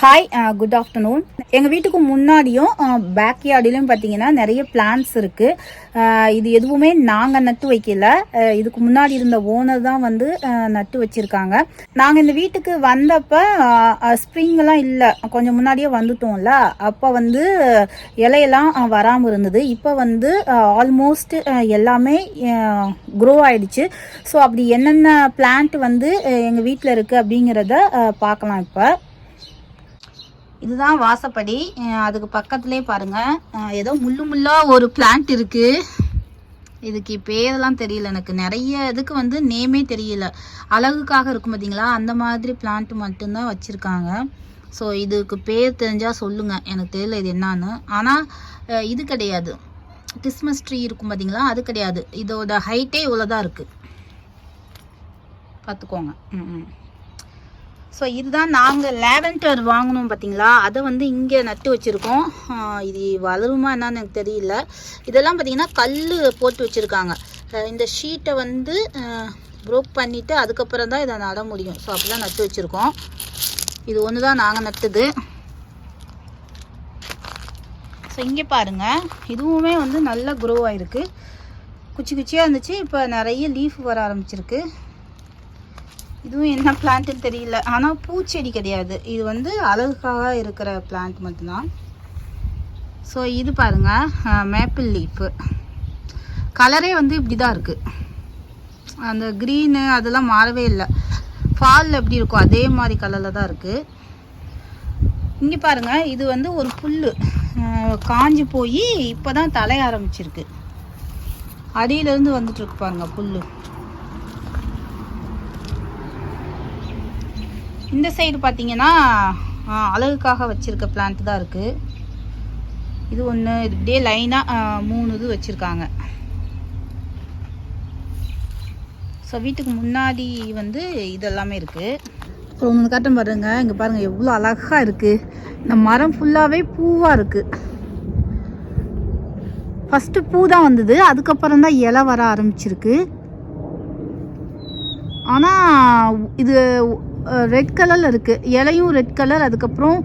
Hi good afternoon எங்கள் வீட்டுக்கு முன்னாடியும் uh, பேக் யார்டிலும் பார்த்தீங்கன்னா நிறைய பிளான்ஸ் இருக்குது uh, இது எதுவுமே நாங்கள் நட்டு வைக்கல. Uh, இதுக்கு முன்னாடி இருந்த ஓனர் தான் வந்து நட்டு வச்சுருக்காங்க. நாங்கள் இந்த வீட்டுக்கு வந்தப்போ ஸ்ப்ரிங்கெல்லாம் இல்லை. கொஞ்சம் முன்னாடியே வந்துட்டோம்ல. அப்போ வந்து இலையெல்லாம் வராமல் இருந்தது. இப்போ வந்து ஆல்மோஸ்ட் எல்லாமே க்ரோ ஆயிடுச்சு. ஸோ அப்படி என்னென்ன பிளான்ட் வந்து எங்கள் வீட்டில் இருக்குது அப்படிங்கிறத பார்க்கலாம் இப்போ. இதுதான் வாசப்படி. அதுக்கு பக்கத்துலேயே பாருங்கள் ஏதோ முள்ளு முள்ளாக ஒரு பிளான்ட் இருக்குது இதுக்கு பேரெல்லாம் தெரியல எனக்கு. நிறைய இதுக்கு வந்து நேமே தெரியல. அழகுக்காக இருக்கும் பார்த்தீங்களா அந்த மாதிரி பிளான்ட் மட்டும்தான் வச்சுருக்காங்க. ஸோ இதுக்கு பேர் தெரிஞ்சால் சொல்லுங்கள் எனக்கு தெரியல இது என்னன்னு. ஆனால் இது கிடையாது. கிறிஸ்மஸ் ட்ரீ இருக்கும் பார்த்தீங்களா அது கிடையாது. இதோட ஹைட்டே இவ்வளோதான் இருக்குது பார்த்துக்கோங்க ம் ம். ஸோ இதுதான் நாங்கள் லேவெண்டர் வாங்கினோம் பார்த்தீங்களா அதை வந்து இங்கே நட்டு வச்சுருக்கோம். இது வளருமா என்னன்னு எனக்கு தெரியல. இதெல்லாம் பார்த்தீங்கன்னா கல் போட்டு வச்சுருக்காங்க. இந்த ஷீட்டை வந்து ப்ரோக் பண்ணிவிட்டு அதுக்கப்புறம் தான் இதை நட முடியும். ஸோ அப்படிலாம் நட்டு வச்சுருக்கோம். இது ஒன்று தான் நாங்கள் நட்டுது. ஸோ இங்கே பாருங்கள் இதுவுமே வந்து நல்லா க்ரோ ஆகிருக்கு குச்சி குச்சியாக இருந்துச்சு. இப்போ நிறைய லீஃப் வர ஆரம்பிச்சிருக்கு. இதுவும் என்ன பிளான்ட்டுன்னு தெரியல. ஆனால் பூச்செடி கிடையாது. இது வந்து அழகுக்காக இருக்கிற பிளான்ட் மட்டும்தான். ஸோ இது பாருங்கள் மேப்பிள் லீஃபு கலரே வந்து இப்படி தான் இருக்குது அந்த க்ரீனு அதெல்லாம் மாறவே இல்லை. ஃபாலில் எப்படி இருக்கும் அதே மாதிரி கலரில் தான் இருக்குது இங்கே பாருங்கள் இது வந்து ஒரு புல் காஞ்சி போய் இப்போ தான் தலைய ஆரம்பிச்சிருக்கு. அடியிலேருந்து வந்துட்டுருக்கு பாருங்கள் புல் இந்த சைடு பார்த்தீங்கன்னா அழகுக்காக வச்சுருக்க பிளான்ட் தான் இருக்குது இது ஒன்று இப்படியே லைனாக மூணு இது வச்சுருக்காங்க. ஸோ வீட்டுக்கு முன்னாடி வந்து இதெல்லாமே இருக்குது அப்புறம் ஒன்று காட்டம் பாருங்க. இங்கே பாருங்கள் எவ்வளோ அழகாக இருக்குது இந்த மரம் ஃபுல்லாகவே பூவாக இருக்குது ஃபஸ்ட்டு பூ தான் வந்தது. அதுக்கப்புறம் தான் இலை வர ஆரம்பிச்சிருக்கு. ஆனால் இது ரெட் கலரில் இருக்குது இலையும் ரெட் கலர் அதுக்கப்புறம்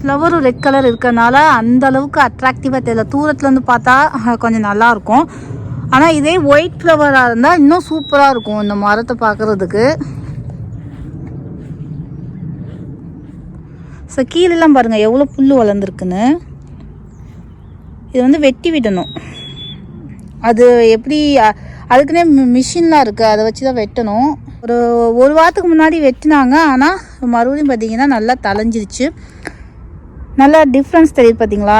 ஃப்ளவரும் ரெட் கலர் இருக்கிறனால அந்த அளவுக்கு அட்ராக்டிவாக தெரியல தூரத்துலேருந்து பார்த்தா கொஞ்சம் நல்லாயிருக்கும் ஆனால் இதே ஒயிட் ஃப்ளவராக இருந்தால் இன்னும் சூப்பராக இருக்கும் இந்த மரத்தை பார்க்குறதுக்கு. ஸோ கீழெல்லாம் பாருங்கள் எவ்வளோ புல் வளர்ந்துருக்குன்னு. இது வந்து வெட்டி விடணும். அது எப்படி அதுக்குன்னே மிஷின்லாம் இருக்குது அதை வச்சு தான் வெட்டணும். ஒரு ஒரு வாரத்துக்கு முன்னாடி வெட்டினாங்க. ஆனால் மறுபடியும் பார்த்தீங்கன்னா நல்லா தலைஞ்சிருச்சு நல்லா டிஃப்ரென்ஸ் தெரியுது பார்த்தீங்களா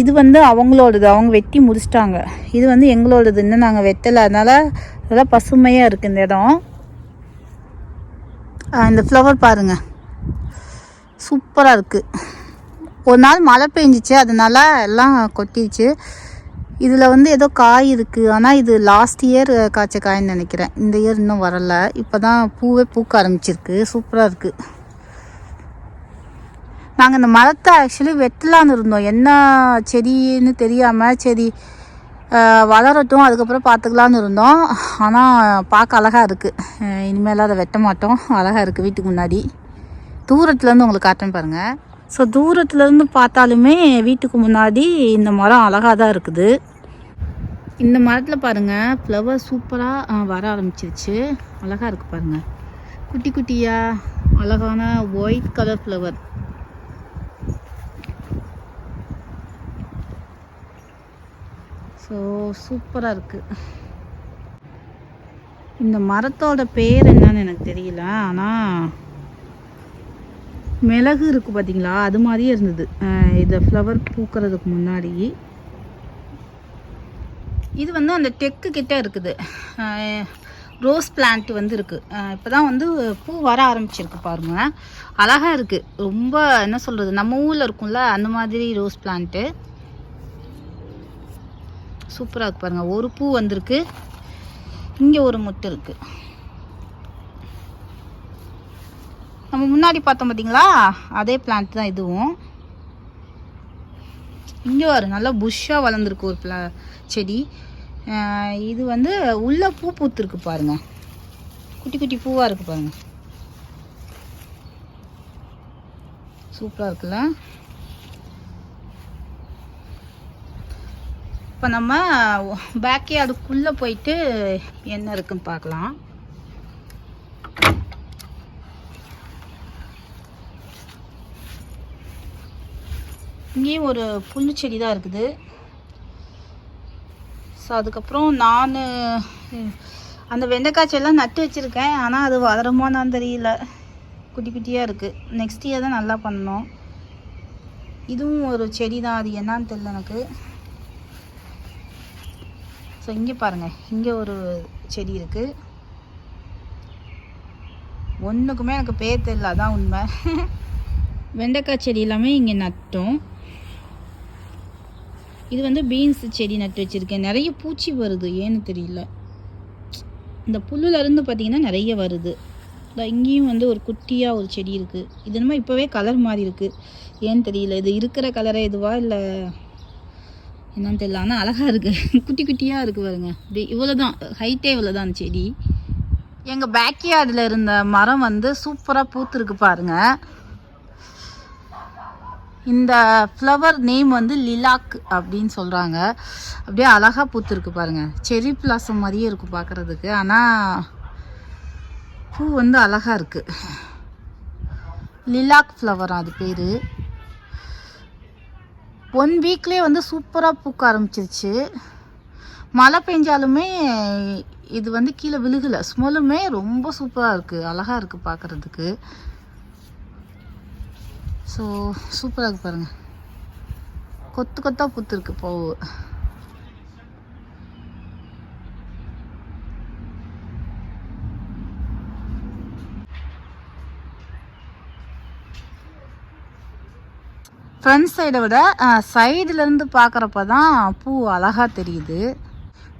இது வந்து அவங்களோடது. அவங்க வெட்டி முடிச்சிட்டாங்க. இது வந்து எங்களோடது. இன்னும் நாங்கள் வெட்டலை. அதனால் நல்லா பசுமையாக இருக்குது இந்த இடம். இந்த ஃப்ளவர் பாருங்கள் சூப்பராக இருக்குது ஒரு நாள் மழை பெஞ்சிச்சு. அதனால எல்லாம் கொட்டிடுச்சு இதில் வந்து ஏதோ காய் இருக்குது ஆனால் இது லாஸ்ட் இயர் காய்ச்ச காய்ன்னு நினைக்கிறேன். இந்த இயர் இன்னும் வரலை. இப்போ தான் பூவே பூக்க ஆரம்பிச்சிருக்கு. சூப்பராக இருக்குது நாங்கள் இந்த மரத்தை ஆக்சுவலி வெட்டலான்னு இருந்தோம். என்ன செடின்னு தெரியாமல் செடி வளரட்டும் அதுக்கப்புறம் பார்த்துக்கலான்னு இருந்தோம். ஆனால் பார்க்க அழகாக இருக்குது இனிமேல் அதை வெட்ட மாட்டோம். அழகாக இருக்குது வீட்டுக்கு முன்னாடி. தூரத்துலேருந்து உங்களுக்கு காட்டுறேன் பாருங்கள் ஸோ தூரத்துலேருந்து பார்த்தாலுமே வீட்டுக்கு முன்னாடி இந்த மரம் அழகாக தான் இருக்குது. இந்த மரத்தில் பாருங்கள் ஃப்ளவர் சூப்பராக வர ஆரம்பிச்சிருச்சு. அழகாக இருக்குது பாருங்கள் குட்டி குட்டியாக அழகான ஒயிட் கலர் ஃப்ளவர் ஸோ சூப்பராக இருக்குது இந்த மரத்தோட பேர் என்னன்னு எனக்கு தெரியல ஆனால் மிளகு இருக்குது பார்த்தீங்களா அது மாதிரியே இருந்தது. இதை ஃப்ளவர் பூக்கிறதுக்கு முன்னாடி. இது வந்து அந்த டெக்கு கிட்டே இருக்குது. ரோஸ் பிளான்ட் வந்து இருக்குது இப்போ தான் வந்து பூ வர ஆரம்பிச்சிருக்கு பாருங்கள் அழகாக இருக்குது ரொம்ப என்ன சொல்கிறது நம்ம ஊரில் இருக்கும்ல அந்த மாதிரி ரோஸ் பிளான்ட்டு சூப்பராக இருக்கு பாருங்கள் ஒரு பூ வந்திருக்கு. இங்கே ஒரு முட்டை இருக்குது நம்ம முன்னாடி பார்த்தோம் பார்த்தீங்களா அதே பிளான்ட் தான் இதுவும். இங்கே வரும் நல்லா புஷ்ஷாக வளர்ந்துருக்கு ஒரு பிளா செடி. இது வந்து உள்ள பூ பூத்துருக்கு பாருங்க. குட்டி குட்டி பூவாக இருக்கு பாருங்க. சூப்பராக இருக்குல்ல? இப்போ நம்ம பேக்கே அதுக்குள்ளே போயிட்டு என்ன இருக்குன்னு பார்க்கலாம். இங்கேயும் ஒரு புல்லு செடி தான் இருக்குது. ஸோ அதுக்கப்புறம் நான் அந்த வெண்டைக்காய் செடிலாம் நட்டு வச்சுருக்கேன். ஆனால் அது வளருமான்னு தெரியல. குட்டி குட்டியாக இருக்குது நெக்ஸ்ட் இயர் தான் நல்லா பண்ணணும். இதுவும் ஒரு செடி தான் அது என்னான்னு தெரியல எனக்கு. ஸோ இங்கே பாருங்கள் இங்கே ஒரு செடி இருக்குது ஒன்றுக்குமே எனக்கு பேர் தெரியல. அதான் உண்மை. வெண்டைக்காய் செடி எல்லாமே இங்கே நட்டோம். இது வந்து பீன்ஸ் செடி நட்டு வச்சுருக்கேன். நிறைய பூச்சி வருது. ஏன்னு தெரியல. இந்த புல்லுலேருந்து பார்த்திங்கன்னா பார்த்தீங்கன்னா நிறைய வருது. இங்கேயும் வந்து ஒரு குட்டியாக ஒரு செடி இருக்குது இது என்னமோ இப்போவே கலர் மாறி இருக்குது ஏன்னு தெரியல. இது இருக்கிற கலரே இதுவா இல்லை என்னன்னு தெரியல. ஆனால் அழகாக இருக்குது குட்டி குட்டியாக இருக்குது பாருங்க. இப்படி இவ்வளோ தான் ஹைட்டே இவ்வளோ தான் அந்த செடி. எங்கள் பேக்யார்டில் இருந்த மரம் வந்து சூப்பராக பூத்துருக்கு பாருங்கள் இந்த ஃப்ளவர் நேம் வந்து லிலாக் அப்படின்னு சொல்கிறாங்க அப்படியே அழகாக பூத்துருக்கு பாருங்கள் செரி பிளாசம் மாதிரியே இருக்கும் பார்க்குறதுக்கு. ஆனால் பூ வந்து அழகாக இருக்குது லிலாக் ஃப்ளவர் அது பேர். ஒன் வீக்லேயே வந்து சூப்பராக பூக்க ஆரம்பிச்சிருச்சு. மழை பெஞ்சாலுமே இது வந்து கீழே விழுகலை. ஸ்மெல்லுமே ரொம்ப சூப்பராக இருக்குது அழகாக இருக்குது பார்க்குறதுக்கு. ஸோ சூப்பராக இருக்கு பாருங்கள் கொத்து கொத்தாக பூத்துருக்கு பூவு. ஃப்ரண்ட் சைடை விட சைடுலேருந்து பார்க்குறப்ப தான் பூ அழகாக தெரியுது.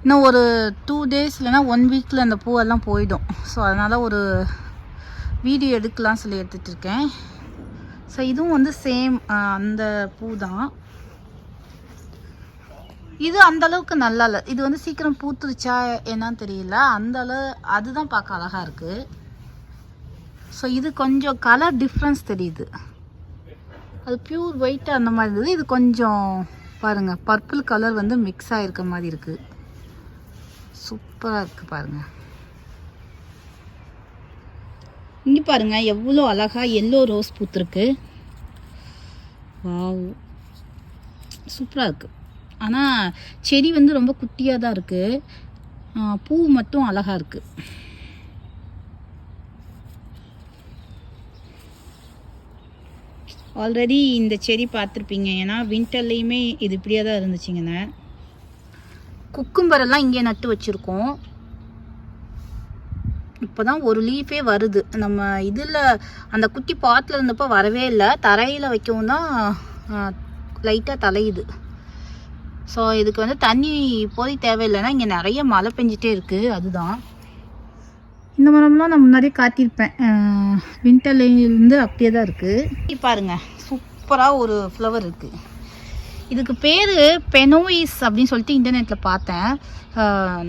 இன்னும் ஒரு டூ டேஸ் இல்லைன்னா ஒன் வீக்கில் அந்த பூவெல்லாம் போயிடும். ஸோ அதனால் ஒரு வீடியோ எடுக்கலாம் சொல்லி எடுத்துகிட்டு இருக்கேன். ஸோ இதுவும் வந்து சேம் அந்த பூ தான் இது அந்த அளவுக்கு நல்லா இல்லை. இது வந்து சீக்கிரம் பூத்துருச்சா என்னன்னு தெரியல. அந்த அளவு அதுதான் பார்க்க அழகாக இருக்குது ஸோ இது கொஞ்சம் கலர் டிஃப்ரென்ஸ் தெரியுது. அது பியூர் ஒயிட் அந்த மாதிரி இருந்தது. இது கொஞ்சம் பாருங்கள் பர்பிள் கலர் வந்து மிக்ஸ் ஆகிருக்க மாதிரி இருக்குது சூப்பராக இருக்குது பாருங்கள் இங்கே பாருங்கள் எவ்வளோ அழகாக எல்லோ ரோஸ் பூத்துருக்கு. வாவ் சூப்பராக இருக்குது ஆனால் செடி வந்து ரொம்ப குட்டியாக தான் இருக்குது பூ மட்டும் அழகாக இருக்குது ஆல்ரெடி இந்த செடி பார்த்துருப்பீங்க. ஏன்னா வின்டர்லேயுமே இது இப்படியே தான் இருந்துச்சுங்கண்ணே. குக்கும்பரெல்லாம் இங்கே நட்டு வச்சுருக்கோம். இப்போ தான் ஒரு லீஃபே வருது. நம்ம இதில் அந்த குட்டி பாட்டில் இருந்தப்போ வரவே இல்லை. தரையில் வைக்கவும் தான் லைட்டாக தலையுது. ஸோ இதுக்கு வந்து தண்ணி இப்போதைக்கு தேவையில்லைன்னா இங்கே நிறைய மழை பெஞ்சிட்டே இருக்குது அதுதான். இந்த மரம்லாம் நான் முன்னாடியே காட்டியிருப்பேன். வின்டர்லேருந்து அப்படியே தான் இருக்குது பாருங்கள் சூப்பராக ஒரு ஃப்ளவர் இருக்குது இதுக்கு பேர் பெனோயிஸ் அப்படின்னு சொல்லிட்டு இன்டர்நெட்டில் பார்த்தேன்.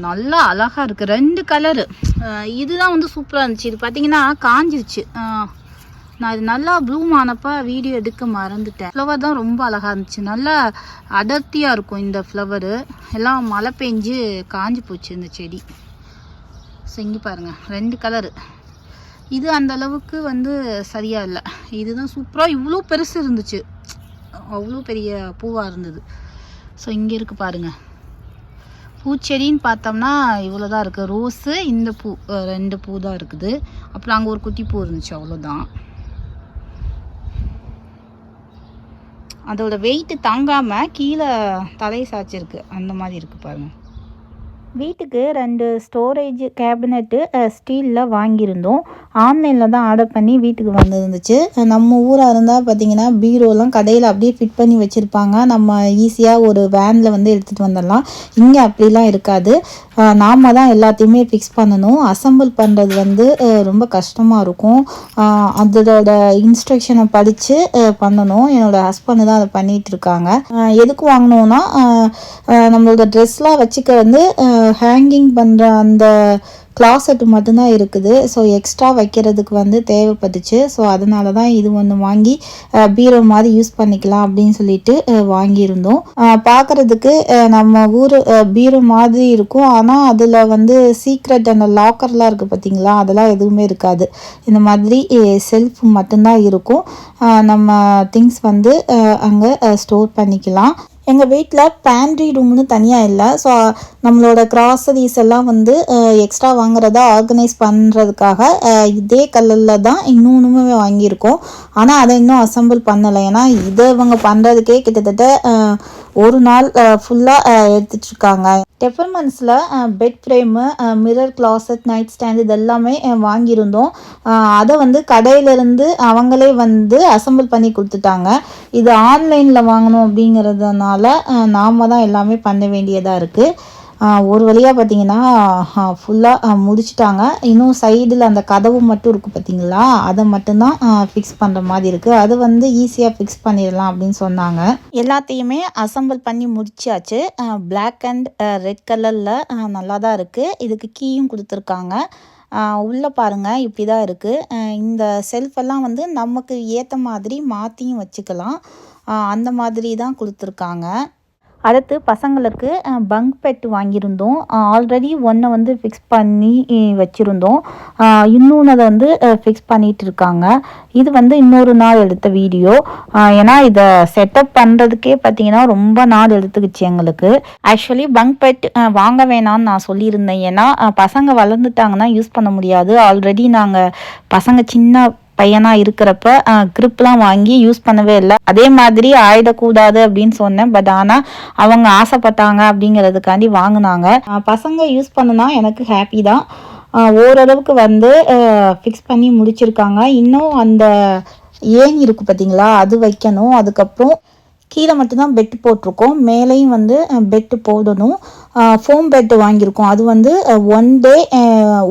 நல்லா அழகாக இருக்குது ரெண்டு கலரு இதுதான் வந்து சூப்பராக இருந்துச்சு. இது பார்த்தீங்கன்னா காஞ்சிருச்சு. நான் இது நல்லா ப்ளூம் ஆனப்போ வீடியோ எடுக்க மறந்துட்டேன். ஃப்ளவர் தான் ரொம்ப அழகாக இருந்துச்சு. நல்லா அடர்த்தியாக இருக்கும் இந்த ஃப்ளவரு எல்லாம் மழை பெஞ்சு காஞ்சி போச்சு இந்த செடி. செஞ்சு பாருங்கள் ரெண்டு கலரு இது அந்த அளவுக்கு வந்து சரியாக இல்லை. இதுதான் சூப்பராக இவ்வளோ பெருசு இருந்துச்சு. அவ்வளோ பெரிய பூவாக இருந்தது. ஸோ இங்கே இருக்குது பாருங்கள் பூச்செடின்னு பார்த்தோம்னா இவ்வளோ தான் இருக்குது ரோஸு இந்த பூ ரெண்டு பூ தான் இருக்குது. அப்புறம் அங்கே ஒரு குட்டி பூ இருந்துச்சு அவ்வளோதான். அதோட வெயிட் தாங்காமல் கீழே தலை சாய்ச்சிருக்கு. அந்த மாதிரி இருக்குது பாருங்கள் வீட்டுக்கு ரெண்டு ஸ்டோரேஜ் கேபினெட்டு ஸ்டீலில் வாங்கியிருந்தோம். ஆன்லைனில் தான் ஆர்டர் பண்ணி வீட்டுக்கு வந்திருந்துச்சு. நம்ம ஊராக இருந்தால் பார்த்தீங்கன்னா பீரோலாம் கடையில் அப்படியே ஃபிட் பண்ணி வச்சுருப்பாங்க. நம்ம ஈஸியாக ஒரு வேனில் வந்து எடுத்துகிட்டு வந்துடலாம். இங்கே அப்படிலாம் இருக்காது. நாம தான் எல்லாத்தையுமே ஃபிக்ஸ் பண்ணணும். அசம்பிள் பண்ணுறது வந்து ரொம்ப கஷ்டமாக இருக்கும். அதோட இன்ஸ்ட்ரக்ஷனை படித்து பண்ணணும். என்னோட ஹஸ்பண்ட் தான் அதை பண்ணிகிட்டு இருக்காங்க. எதுக்கு வாங்கினோன்னா நம்மளோட ட்ரெஸ்லாம் வச்சுக்க வந்து ஹேங்கிங் பண்ணுற அந்த கிளாசெட் மட்டும்தான் இருக்குது. ஸோ எக்ஸ்ட்ரா வைக்கிறதுக்கு வந்து தேவைப்பட்டுச்சு. ஸோ அதனால தான் இது ஒன்று வாங்கி பீரோ மாதிரி யூஸ் பண்ணிக்கலாம் அப்படின்னு சொல்லிட்டு வாங்கியிருந்தோம். பார்க்குறதுக்கு பார்க்கறதுக்கு நம்ம ஊர் பீரோ மாதிரி இருக்கும். ஆனால் அதில் வந்து சீக்ரெட் அந்த லாக்கர்லாம் இருக்குது பார்த்தீங்களா அதெல்லாம் எதுவுமே இருக்காது. இந்த மாதிரி செல்ஃப் மட்டும்தான் இருக்கும். நம்ம திங்ஸ் வந்து அங்கே ஸ்டோர் பண்ணிக்கலாம். எங்கள் வீட்டில் பேண்ட்ரி ரூம்னு தனியாக இல்லை. ஸோ நம்மளோட கிராசரிஸ் எல்லாம் வந்து எக்ஸ்ட்ரா வாங்குறதா ஆர்கனைஸ் பண்ணுறதுக்காக இதே கலரில் தான் இன்னொன்றுமே வாங்கியிருக்கோம். ஆனால் அதை இன்னும் அசெம்பிள் பண்ணலை. ஏன்னா இதை இவங்க பண்ணுறதுக்கே கிட்டத்தட்ட ஒரு நாள் ஃபுல்லாக எடுத்துட்ருக்காங்க. டெஃபர்மன்ஸில் bed frame mirror closet night stand இது எல்லாமே வாங்கியிருந்தோம். அதை வந்து கடையிலேருந்து அவங்களே வந்து அசெம்பிள் பண்ணி கொடுத்துட்டாங்க. இது ஆன்லைனில் வாங்கணும் அப்படிங்கிறதுனால நாம தான் எல்லாமே பண்ண வேண்டியதாக இருக்குது ஒரு வழியாக பார்த்தீங்கன்னா ஃபுல்லாக முடிச்சிட்டாங்க. இன்னும் சைடில் அந்த கதவு மட்டும் இருக்குது பார்த்தீங்களா அதை மட்டும்தான் ஃபிக்ஸ் பண்ணுற மாதிரி இருக்குது அது வந்து ஈஸியாக ஃபிக்ஸ் பண்ணிடலாம் அப்படின்னு சொன்னாங்க. எல்லாத்தையுமே அசெம்பிள் பண்ணி முடிச்சாச்சு. பிளாக் அண்ட் ரெட் கலரில் நல்லா தான் இருக்குது இதுக்கு கீயும் கொடுத்துருக்காங்க. உள்ளே பாருங்கள் இப்படி தான் இருக்குது இந்த செல்ஃபெல்லாம் வந்து நமக்கு ஏற்ற மாதிரி மாற்றியும் வச்சுக்கலாம். அந்த மாதிரி தான் கொடுத்துருக்காங்க. அடுத்து பசங்களுக்கு பங்க் பெட் வாங்கியிருந்தோம். ஆல்ரெடி ஒன்றை வந்து ஃபிக்ஸ் பண்ணி வச்சுருந்தோம். இன்னொன்று அதை வந்து ஃபிக்ஸ் பண்ணிட்டு இருக்காங்க. இது வந்து இன்னொரு நாள் எடுத்த வீடியோ. ஏன்னா இதை செட்டப் பண்ணுறதுக்கே பார்த்தீங்கன்னா ரொம்ப நாள் எடுத்துக்கிச்சு எங்களுக்கு. ஆக்சுவலி பங்க் பெட் வாங்க வேணாம்னு நான் சொல்லியிருந்தேன். ஏன்னா பசங்க வளர்ந்துட்டாங்கன்னா யூஸ் பண்ண முடியாது. ஆல்ரெடி நாங்கள் பசங்க சின்ன பையனாக இருக்கிறப்ப க்ரிப்லாம் வாங்கி யூஸ் பண்ணவே இல்லை. அதே மாதிரி ஆயிடக்கூடாது அப்படின்னு சொன்னேன். பட் ஆனால் அவங்க ஆசைப்பட்டாங்க அப்படிங்கிறதுக்காண்டி வாங்கினாங்க. பசங்க யூஸ் பண்ணுனா எனக்கு ஹாப்பி தான். ஓரளவுக்கு வந்து ஃபிக்ஸ் பண்ணி முடிச்சிருக்காங்க. இன்னும் அந்த ஏணி இருக்கு பார்த்தீங்களா அது வைக்கணும். அதுக்கப்புறம் கீழே மட்டும்தான் பெட்டு போட்டிருக்கோம். மேலேயும் வந்து பெட்டு போடணும். ஃபோம் பெட்டு வாங்கியிருக்கோம். அது வந்து ஒன் டே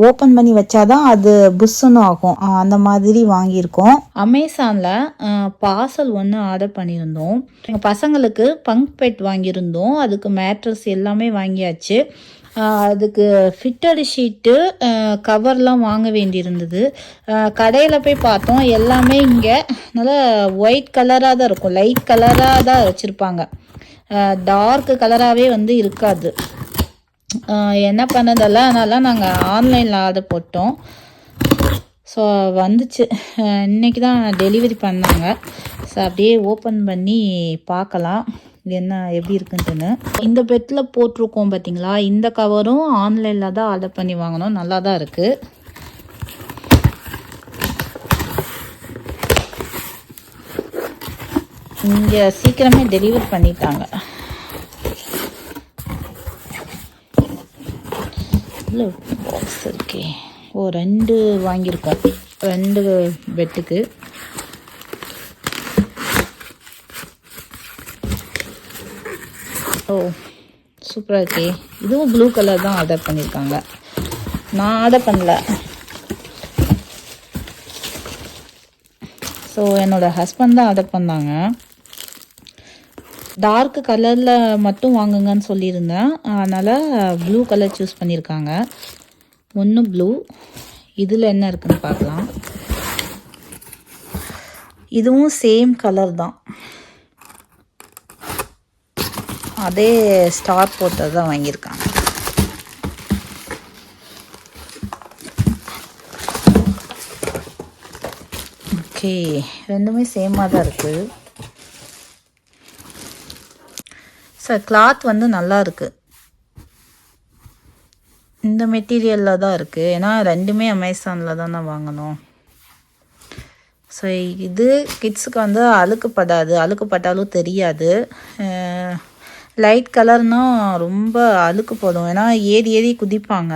ஓப்பன் பண்ணி வச்சாதான் அது புஷ்ஷுன்னு ஆகும். அந்த மாதிரி வாங்கியிருக்கோம். அமேசானில் பார்சல் ஒன்று ஆர்டர் பண்ணியிருந்தோம். எங்கள் பசங்களுக்கு பங்க் பெட் வாங்கியிருந்தோம். அதுக்கு மேட்ரஸ் எல்லாமே வாங்கியாச்சு. அதுக்கு ஃபிட்டடு ஷீட்டு கவர்லாம் வாங்க வேண்டியிருந்தது. கடையில் போய் பார்த்தோம். எல்லாமே இங்கே நல்லா ஒயிட் கலராக தான் இருக்கும். லைட் கலராக தான் வச்சுருப்பாங்க. டார்க் கலராகவே வந்து இருக்காது. என்ன பண்ணதெல்லாம் அதனால் நாங்கள் ஆன்லைனில் ஆர்டர் போட்டோம். ஸோ வந்துச்சு. இன்றைக்கி தான் டெலிவரி பண்ணாங்க. ஸோ அப்படியே ஓப்பன் பண்ணி பார்க்கலாம். இது என்ன எப்படி இருக்குன்ட்டுன்னு. இந்த பெட்டில் போட்டிருக்கோம் பார்த்தீங்களா இந்த கவரும் ஆன்லைனில் தான் ஆர்டர் பண்ணி வாங்கினோம் நல்லா தான் இருக்குது இங்கே சீக்கிரமே டெலிவரி பண்ணிட்டாங்க. இல்லை பாக்ஸ் இருக்கே. ஓ ரெண்டு வாங்கியிருக்கோம். ரெண்டு பெட்டுக்கு ஓ சூப்பராக இருக்கே. இதுவும் ப்ளூ கலர் தான் ஆர்டர் பண்ணியிருக்காங்க நான் ஆர்டர் பண்ணல. ஸோ என்னோட ஹஸ்பண்ட் தான் ஆர்டர் பண்ணாங்க. டார்க் கலரில் மட்டும் வாங்குங்கன்னு சொல்லியிருந்தேன். அதனால் ப்ளூ கலர் சூஸ் பண்ணியிருக்காங்க ஒன்று ப்ளூ இதில் என்ன இருக்குன்னு பார்க்கலாம். இதுவும் சேம் கலர் தான். அதே ஸ்டார் போட்டது தான் வாங்கியிருக்காங்க. ஓகே ரெண்டுமே சேமாக தான் இருக்குது சார் கிளாத் வந்து நல்லா இருக்குது இந்த மெட்டீரியலில் தான் இருக்குது ஏன்னா ரெண்டுமே அமேசானில் தான் நான் ஸோ இது கிட்ஸுக்கு வந்து அழுக்குப்படாது. அழுக்குப்பட்டாலும் தெரியாது. லைட் கலர்னால் ரொம்ப அழுக்கு போடும். ஏன்னா ஏறி ஏறி குதிப்பாங்க.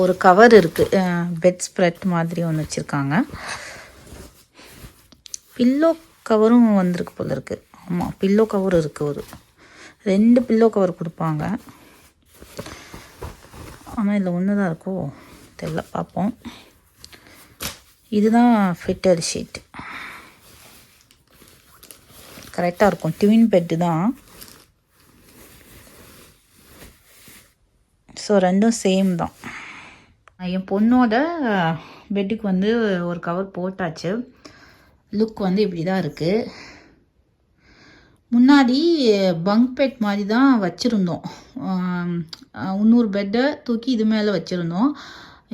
ஒரு கவர் இருக்குது பெட் ஸ்ப்ரெட் மாதிரி ஒன்று வச்சுருக்காங்க. பில்லோ கவரும் வந்திருக்கு போல இருக்குது ஆமாம் பில்லோ கவர் இருக்குது ஒரு. ரெண்டு பில்லோ கவர் கொடுப்பாங்க. ஆனால் இதில் ஒன்று தான் இருக்கோ? தெரில பார்ப்போம். இதுதான் ஃபிட்டர் ஷீட் கரெக்டாக இருக்கும். ட்வின் பெட்டு தான். ஸோ ரெண்டும் சேம் தான். என் பொண்ணோட பெட்டுக்கு வந்து ஒரு கவர் போட்டாச்சு. லுக் வந்து இப்படி தான் இருக்குது முன்னாடி பங்க் பெட் மாதிரி தான் வச்சுருந்தோம் இன்னொரு பெட்டை தூக்கி இது மேலே வச்சுருந்தோம்.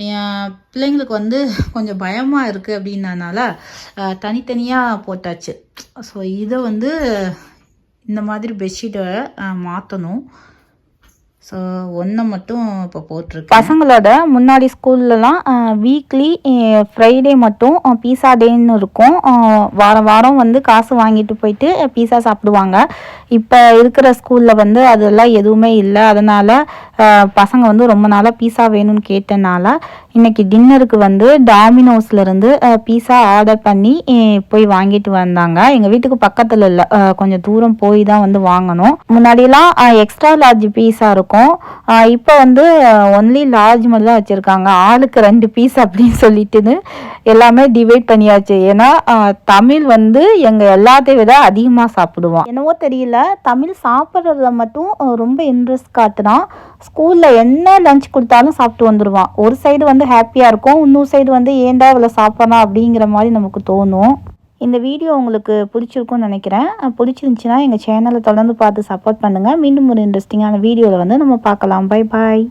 என் பிள்ளைங்களுக்கு வந்து கொஞ்சம் பயமாக இருக்குது அப்படின்னனால தனித்தனியாக போட்டாச்சு. ஸோ இதை வந்து இந்த மாதிரி பெட்ஷீட்டை மாற்றணும் ஸோ ஒன்றை மட்டும் இப்போ போட்டிருக்கு பசங்களோட முன்னாடி ஸ்கூல்லலாம் வீக்லி ஃப்ரைடே மட்டும் பீஸா டேன்னு இருக்கும். வாரம் வாரம் வந்து காசு வாங்கிட்டு போயிட்டு பீஸா சாப்பிடுவாங்க. இப்போ இருக்கிற ஸ்கூலில் வந்து அதெல்லாம் எதுவுமே இல்லை. அதனால் பசங்க வந்து ரொம்ப நாளாக பீஸா வேணும்னு கேட்டனால இன்னைக்கு டின்னருக்கு வந்து டாமினோஸ்லேருந்து பீஸா ஆர்டர் பண்ணி போய் வாங்கிட்டு வந்தாங்க. எங்கள் வீட்டுக்கு பக்கத்தில் இல்லை. கொஞ்சம் தூரம் போய் தான் வந்து வாங்கணும். முன்னாடியெல்லாம் எக்ஸ்ட்ரா லார்ஜ் பீஸா இருக்கும். இப்போ வந்து ஒன்லி லார்ஜ் மட்டும் தான் வச்சுருக்காங்க. ஆளுக்கு ரெண்டு பீஸ் அப்படின்னு சொல்லிட்டுன்னு எல்லாமே டிவைட் பண்ணியாச்சு. ஏன்னா தமிழ் வந்து எங்கள் எல்லாத்தையும் விட அதிகமாக சாப்பிடுவோம் என்னவோ தெரியல. தமிழ் சாப்பிட்றதுல மட்டும் ரொம்ப இன்ட்ரெஸ்ட் காட்டுறான். ஸ்கூலில் என்ன லஞ்ச் கொடுத்தாலும் சாப்பிட்டு வந்துடுவான் ஒரு சைடு வந்து ஹாப்பியாக இருக்கும் இன்னொரு சைடு வந்து ஏன்டா இவ்வளோ சாப்பிட்றான் அப்படிங்கிற மாதிரி நமக்கு தோணும். இந்த வீடியோ உங்களுக்கு பிடிச்சிருக்கும்னு நினைக்கிறேன். பிடிச்சிருந்துச்சின்னா பிடிச்சிருந்துச்சுன்னா எங்கள் சேனலை தொடர்ந்து பார்த்து சப்போர்ட் பண்ணுங்கள் மீண்டும் ஒரு இன்ட்ரெஸ்டிங்கான வீடியோவில் வந்து நம்ம பார்க்கலாம். Bye bye